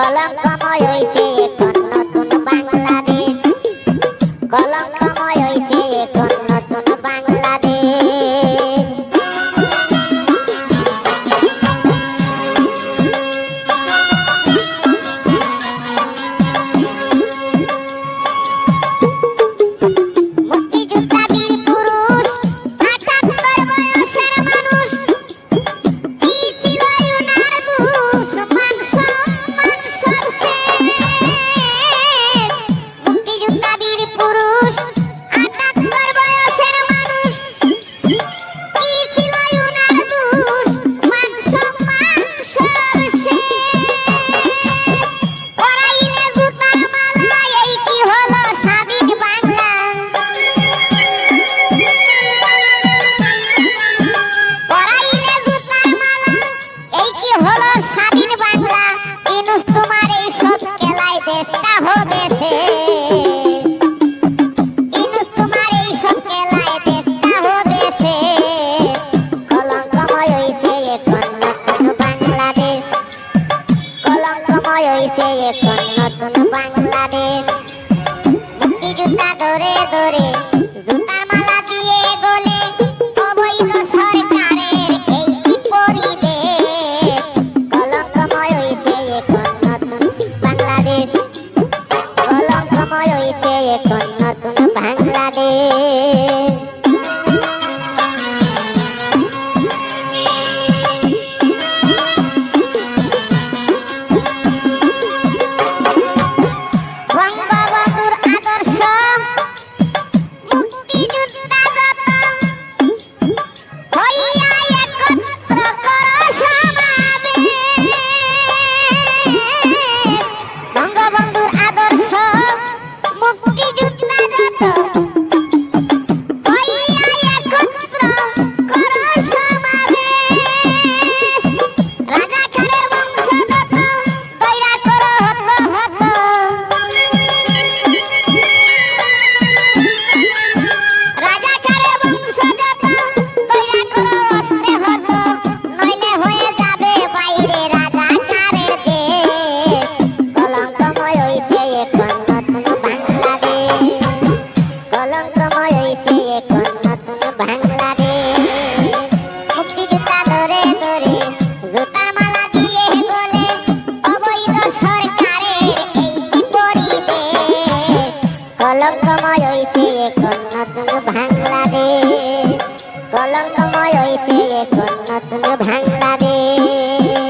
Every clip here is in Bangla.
Walang বাংলাদেশ মুক্তি যুদ্ধা ধরে ধরে। Santa. কলঙ্কময় হয়েছে এখন নতুন বাংলাদেশ। কলঙ্কময় হয়েছে এখন নতুন বাংলাদেশ।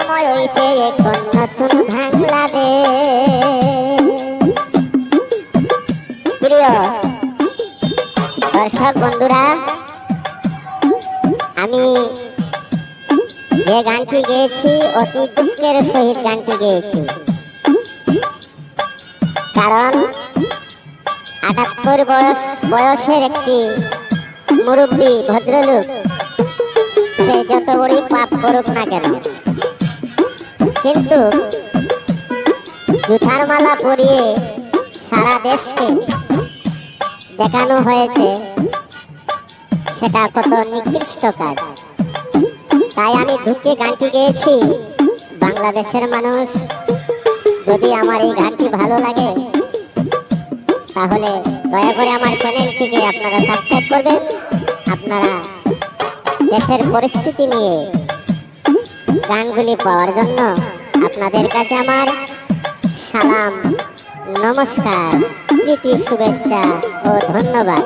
সময় হয়েছে এখন নতুন বাংলাদেশ? প্রিয় দর্শক বন্ধুরা, আমি যে গানটি গেয়েছি, অতি দুঃখের সহিত গানটি গেয়েছি। কারণ আটাত্তর বয়স, বয়সের একটি মুরব্বী, ভদ্রলোক, সে যত বড়ই পাপ করুক না কেন কিন্তু জুথার মালা পরিয়ে সারা দেশকে দেখানো হয়েছে, সেটা কত নিকৃষ্ট কাজ। তাই আমি ঢুকে গানটি গেয়েছি, বাংলাদেশের মানুষ, যদি আমার এই গানটি ভালো লাগে, তাহলে দয়া করে আমার চ্যানেলটিকে আপনারা সাবস্ক্রাইব করবেন। আপনারা দেশের পরিস্থিতি নিয়ে গানগুলি পাওয়ার জন্য আপনাদের কাছে আমার সালাম নমস্কার প্রীতি শুভেচ্ছা ও ধন্যবাদ।